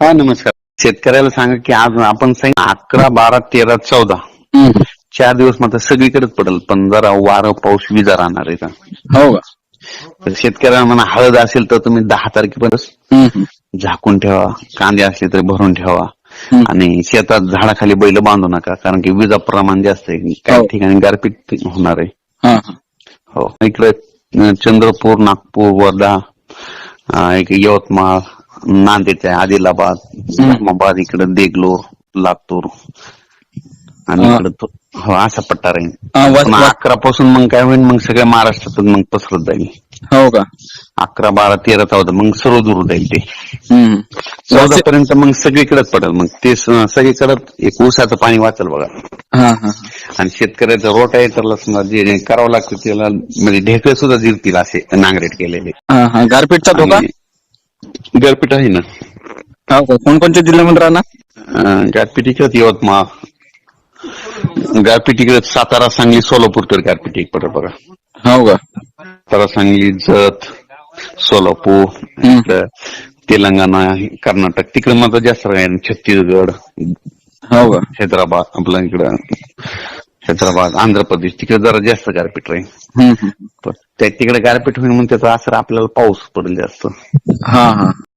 हा नमस्कार शेतकऱ्याला सांगा की आज आपण सांग अकरा बारा तेरा चौदा. चार दिवस मात्र सगळीकडेच पडेल पण जरा वारं पाऊस विजा राहणार आहे का हो का तर शेतकऱ्यांना म्हणा हळद असेल तर तुम्ही दहा तारखेपर्यंत. झाकून ठेवा कांदे असले तरी भरून ठेवा. आणि शेतात झाडाखाली बैल बांधू नका कारण की विजा प्रमाण जास्त आहे काही हो. ठिकाणी गारपीट होणार आहे हा, इकडे चंद्रपूर नागपूर वर्धा एक यवतमाळ नांदेड आहे आदिलाबाद धर्माबाद इकडे देगलूर लातूर. आणि हा. इकडे असा पट्टा राहील. अकरा पासून मग काय होईल मग सगळ्या महाराष्ट्रातून मग पसरत जाईल. हो का? अकरा बारा तेरा चौदा मग सर्व दूर जाईल ते. चौदा पर्यंत मग सगळीकडेच पडेल. मग ते सगळीकडे एक ऊसाचं पाणी वाचेल बघा. हा हा आणि शेतकऱ्याचा रोटा आहे त्याला समजा जे करावं लागतं त्याला म्हणजे ढेकळे सुद्धा जिरतील असे नांगरेट केलेले. गारपीटचा धोका? गारपीट आहे ना हो का कोणकोणत्या जिल्ह्यामध्ये राहणार अं, गारपीट इकडे यवतमाळ गारपीट इकडे सातारा सांगली सोलापूर तर गारपीट एक पडेल बघा हो का सातारा सांगली जत सोलापूर. इकडं तेलंगणा कर्नाटक तिकडे मात्र जास्त राहील छत्तीसगड हो का हैदराबाद आपलं इकडं हैदराबाद आंध्र प्रदेश तिकडे जरा जास्त गारपीट राहील. तिकडे गारपीट होईल म्हणून त्याचा असर आपल्याला पाऊस पडेल जास्त. हा हा.